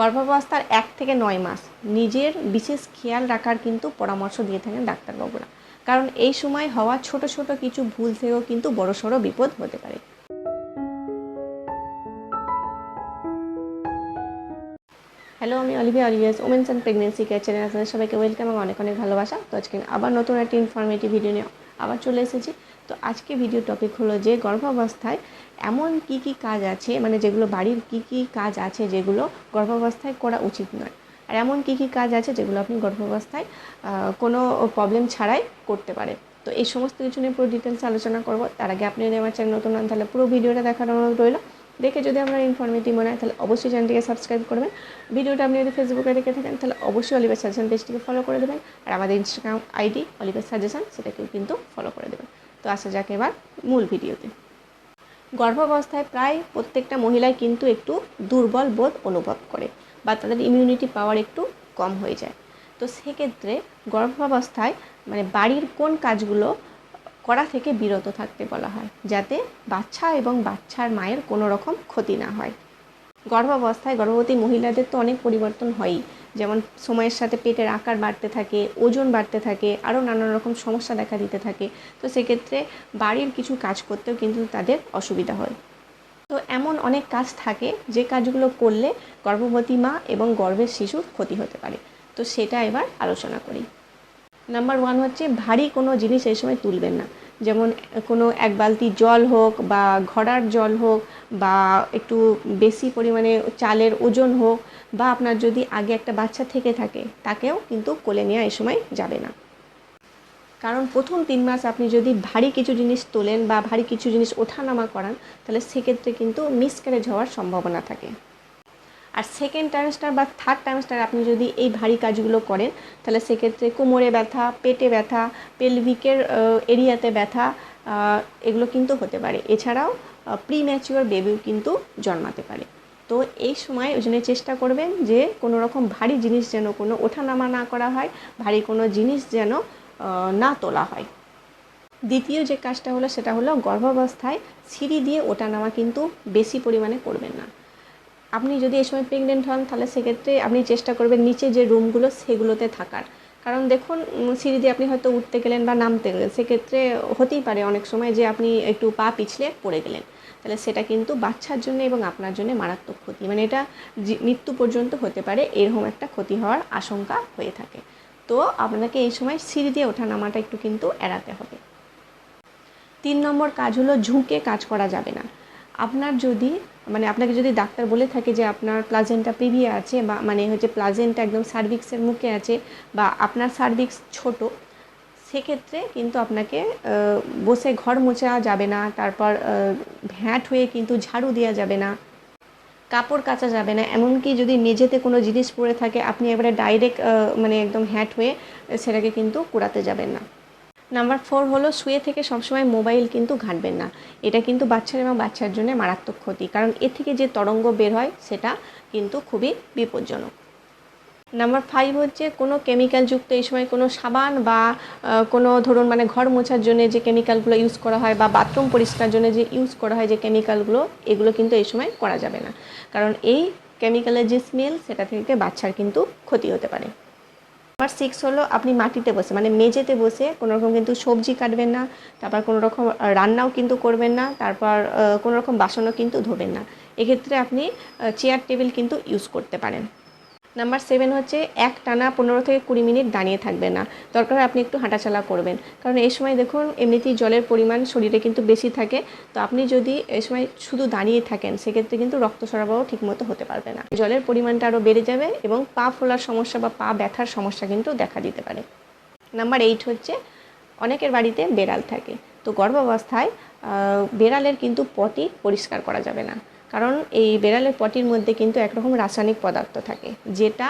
গর্ভাবস্থার এক থেকে নয় মাস। নিজের বিশেষ খেয়াল রাখার কিন্তু পরামর্শ দিয়ে থাকেন ডাক্তারবাবুরা। কারণ এই সময় হওয়া ছোট ছোট কিছু ভুল থেকেও কিন্তু বড়সড় বিপদ হতে পারে। হ্যালো, আমি Olivia Olivia's women's and pregnancy care channel আপনাদের সবাইকে ওয়েলকাম এবং অনেক অনেক ভালোবাসা। তো আজকে আবার নতুন একটা ইনফরমেটিভ ভিডিও নিয়ে আবার চলে এসেছি। তো আজকে ভিডিও টপিক হলো যে গর্ভাবস্থায় এমন কি কি কাজ আছে মানে যেগুলো বাড়ির কি কি কাজ আছে যেগুলো গর্ভাবস্থায় করা উচিত নয়। আর এমন কি কি কাজ আছে যেগুলো আপনি গর্ভাবস্থায় কোনো প্রবলেম ছাড়াই করতে পারে তো এই সমস্ত কিছু নিয়ে পুরো ডিটেলস আলোচনা করব। তার আগে আপনি যদি আমার চ্যানেল নতুন হন, তাহলে পুরো ভিডিওটা দেখানো রইল। দেখে যদি আপনার ইনফরমেটিভ মনে হয়, তাহলে অবশ্যই চ্যানেলটিকে সাবস্ক্রাইব করবেন। ভিডিওটা আপনি যদি ফেসবুকে দেখে থাকেন, তাহলে অবশ্যই অলিভার সাজেশন পেজটিকে ফলো করে দেবেন। আর আমাদের ইনস্টাগ্রাম আইডি অলিভার সাজেশন সেটাকেও কিন্তু ফলো করে দেবেন। তো আসা যাক এবার মূল ভিডিওতে। গর্ভাবস্থায় প্রায় প্রত্যেকটা মহিলাই কিন্তু একটু দুর্বল বোধ অনুভব করে বা তাদের ইমিউনিটি পাওয়ার একটু কম হয়ে যায়। তো সেক্ষেত্রে গর্ভাবস্থায় মানে বাড়ির কোন কাজগুলো করা থেকে বিরত থাকতে বলা হয়, যাতে বাচ্চা এবং বাচ্চার মায়ের কোনো রকম ক্ষতি না হয়। গর্ভাবস্থায় গর্ভবতী মহিলাদের তো অনেক পরিবর্তন হয়ই, যেমন সময়ের সাথে পেটের আকার বাড়তে থাকে, ওজন বাড়তে থাকে, আরও নানান রকম সমস্যা দেখা দিতে থাকে। তো সেক্ষেত্রে বাড়ির কিছু কাজ করতেও কিন্তু তাদের অসুবিধা হয়। তো এমন অনেক কাজ থাকে যে কাজগুলো করলে গর্ভবতী মা এবং গর্ভের শিশুর ক্ষতি হতে পারে। তো সেটা এবার আলোচনা করি। নাম্বার ওয়ান হচ্ছে ভারী কোনো জিনিস এই সময় তুলবেন না। যেমন কোনো এক বালতি জল হোক বা ঘড়ার জল হোক বা একটু বেশি পরিমাণে চালের ওজন হোক বা আপনার যদি আগে একটা বাচ্চা থেকে থাকে, তাকেও কিন্তু কোলে নেওয়া এই সময় যাবে না। কারণ প্রথম তিন মাস আপনি যদি ভারী কিছু জিনিস তোলেন বা ভারী কিছু জিনিস ওঠানামা করান, তাহলে সেক্ষেত্রে কিন্তু মিসক্যারেজ হওয়ার সম্ভাবনা থাকে। আর সেকেন্ড টাইমস্টার বা থার্ড টাইমস্টার আপনি যদি এই ভারী কাজগুলো করেন, তাহলে সেক্ষেত্রে কোমরে ব্যথা, পেটে ব্যথা পেলভিকের এরিয়াতে ব্যথা এগুলো কিন্তু হতে পারে। এছাড়াও প্রি ম্যাচিওর বেবিও কিন্তু জন্মাতে পারে। তো এই সময় ওই জন্য চেষ্টা করবেন যে কোনো রকম ভারী জিনিস যেন কোনো ওঠানামা না করা হয়, ভারী কোনো জিনিস যেন না তোলা হয়। দ্বিতীয় যে কাজটা হলো সেটা হলো গর্ভাবস্থায় সিঁড়ি দিয়ে ওঠানামা কিন্তু বেশি পরিমাণে করবেন না। আপনি যদি এই সময় প্রেগনেন্ট হন, তাহলে সেক্ষেত্রে আপনি চেষ্টা করবেন নিচে যে রুমগুলো সেগুলোতে থাকার। কারণ দেখুন সিঁড়ি দিয়ে আপনি হয়তো উঠতে গেলেন বা নামতে গেলেন, সেক্ষেত্রে হতেই পারে অনেক সময় যে আপনি একটু পা পিছলে পড়ে গেলেন। তাহলে সেটা কিন্তু বাচ্চার জন্য এবং আপনার জন্য মারাত্মক ক্ষতি। মানে এটা মৃত্যু পর্যন্ত হতে পারে, এরকম একটা ক্ষতি হওয়ার আশঙ্কা হয়ে থাকে। তো আপনাকে এই সময় সিঁড়ি দিয়ে ওঠা নামাটা একটু কিন্তু এড়াতে হবে। তিন নম্বর কাজ হলো ঝুঁকে কাজ করা যাবে না। আপনার যদি মানে আপনাকে যদি ডাক্তার বলে থাকে যে আপনার প্লাজেন্টা প্রিভিয়া আছে বা মানে হচ্ছে প্লাজেন্টা একদম সার্ভিক্সের মুখে আছে বা আপনার সার্ভিক্স ছোট, সেক্ষেত্রে কিন্তু আপনাকে বসে ঘর মোছা যাবে না, তারপর ভ্যাট হয়ে কিন্তু ঝাড়ু দেওয়া যাবে না, কাপড় কাচা যাবে না, এমনকি যদি মেঝেতে কোনো জিনিস পড়ে থাকে, আপনি এবারে ডাইরেক্ট মানে একদম হ্যাট হয়ে সেটাকে কিন্তু কুড়াতে যাবেন না। নাম্বার ফোর হলো শুয়ে থেকে সবসময় মোবাইল কিন্তু ঘাঁটবেন না। এটা কিন্তু বাচ্চার এবং বাচ্চার জন্য মারাত্মক ক্ষতি। কারণ এ থেকে যে তরঙ্গ বের হয়, সেটা কিন্তু খুবই বিপজ্জনক। নাম্বার ফাইভ হচ্ছে কোনো কেমিক্যালযুক্ত এই সময় কোনো সাবান বা কোনো ধরুন মানে ঘর মোছার জন্য যে কেমিক্যালগুলো ইউজ করা হয় বা বাথরুম পরিষ্কার জন্য যে ইউজ করা হয় যে কেমিক্যালগুলো এগুলো কিন্তু এই সময় করা যাবে না। কারণ এই কেমিক্যালের যে স্মেল সেটা থেকে বাচ্চার কিন্তু ক্ষতি হতে পারে। নাম্বার সিক্স হলো আপনি মাটিতে বসে মানে মেঝেতে বসে কোনো রকম কিন্তু সবজি কাটবেন না, তারপর কোনো রকম রান্নাও কিন্তু করবেন না, তারপর কোনো রকম বাসনও কিন্তু ধোবেন না। এক্ষেত্রে আপনি চেয়ার টেবিল কিন্তু ইউজ করতে পারেন। নাম্বার সেভেন হচ্ছে, এক টানা পনেরো থেকে কুড়ি মিনিট দাঁড়িয়ে থাকবে না। দরকার আপনি একটু হাঁটাচলা করবেন। কারণ এই সময় দেখুন, এমনিতেই জলের পরিমাণ শরীরে কিন্তু বেশি থাকে। তো আপনি যদি এই সময় শুধু দাঁড়িয়ে থাকেন, সেক্ষেত্রে কিন্তু রক্ত সরবরাহ ঠিকমতো হতে পারবে না। জলের পরিমাণটা আরও বেড়ে যাবে এবং পা ফোলার সমস্যা বা পা ব্যথার সমস্যা কিন্তু দেখা দিতে পারে। নাম্বার এইট হচ্ছে, অনেকের বাড়িতে বেড়াল থাকে। তো গর্ভাবস্থায় বেড়ালের কিন্তু পটি পরিষ্কার করা যাবে না। কারণ এই বেড়ালের পটির মধ্যে কিন্তু একরকম রাসায়নিক পদার্থ থাকে, যেটা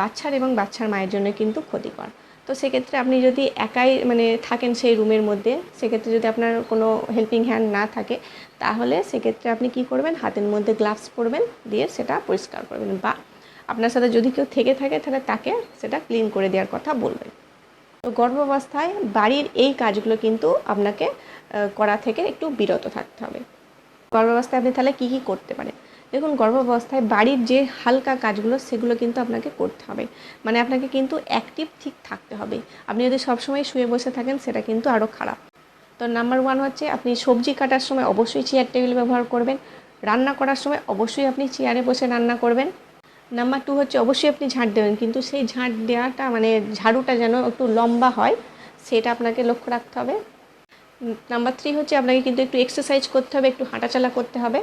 বাচ্চার এবং বাচ্চার মায়ের জন্য কিন্তু ক্ষতিকর। তো সেক্ষেত্রে আপনি যদি একাই মানে থাকেন সেই রুমের মধ্যে, সেক্ষেত্রে যদি আপনার কোনো হেল্পিং হ্যান্ড না থাকে, তাহলে সেক্ষেত্রে আপনি কি করবেন? হাতের মধ্যে গ্লাভস পরবেন, দিয়ে সেটা পরিষ্কার করবেন। বা আপনার সাথে যদি কেউ থেকে থাকে, তাহলে তাকে সেটা ক্লিন করে দেওয়ার কথা বলবেন। তো গর্ভাবস্থায় বাড়ির এই কাজগুলো কিন্তু আপনাকে করা থেকে একটু বিরত থাকতে হবে। গর্ভাবস্থায় আপনি তাহলে কী কী করতে পারেন? দেখুন, গর্ভাবস্থায় বাড়ির যে হালকা কাজগুলো, সেগুলো কিন্তু আপনাকে করতে হবে। মানে আপনাকে কিন্তু অ্যাক্টিভ ঠিক থাকতে হবে। আপনি যদি সবসময় শুয়ে বসে থাকেন, সেটা কিন্তু আরও খারাপ। তো নাম্বার ওয়ান হচ্ছে, আপনি সবজি কাটার সময় অবশ্যই চেয়ার টেবিল ব্যবহার করবেন। রান্না করার সময় অবশ্যই আপনি চেয়ারে বসে রান্না করবেন। নাম্বার টু হচ্ছে, অবশ্যই আপনি ঝাঁট দেবেন। কিন্তু সেই ঝাঁট দেওয়াটা মানে ঝাড়ুটা যেন একটু লম্বা হয়, সেটা আপনাকে লক্ষ্য রাখতে হবে। নাম্বার থ্রি হচ্ছে আপনাকে কিন্তু একটু এক্সারসাইজ করতে হবে, একটু হাঁটাচলা করতে হবে।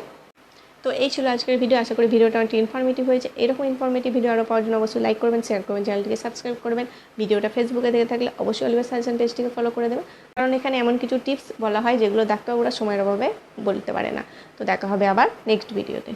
তো এই ছিল আজকের ভিডিও আশা করি ভিডিওটা অনেকটা ইনফরমেটিভ হয়েছে। এরকম ইনফরমেটিভ ভিডিও আরও পাওয়ার জন্য অবশ্যই লাইক করবেন শেয়ার করবেন চ্যানেলটিকে সাবস্ক্রাইব করবেন। ভিডিওটা ফেসবুকে দেখে থাকলে অবশ্যই অলিভার সাজেশন পেজটিকে ফলো করে দেবেন। কারণ এখানে এমন কিছু টিপস বলা হয় যেগুলো ডাক্তারবাবুরা সময়ের অভাবে বলতে পারে না। তো দেখা হবে আবার নেক্সট ভিডিওতে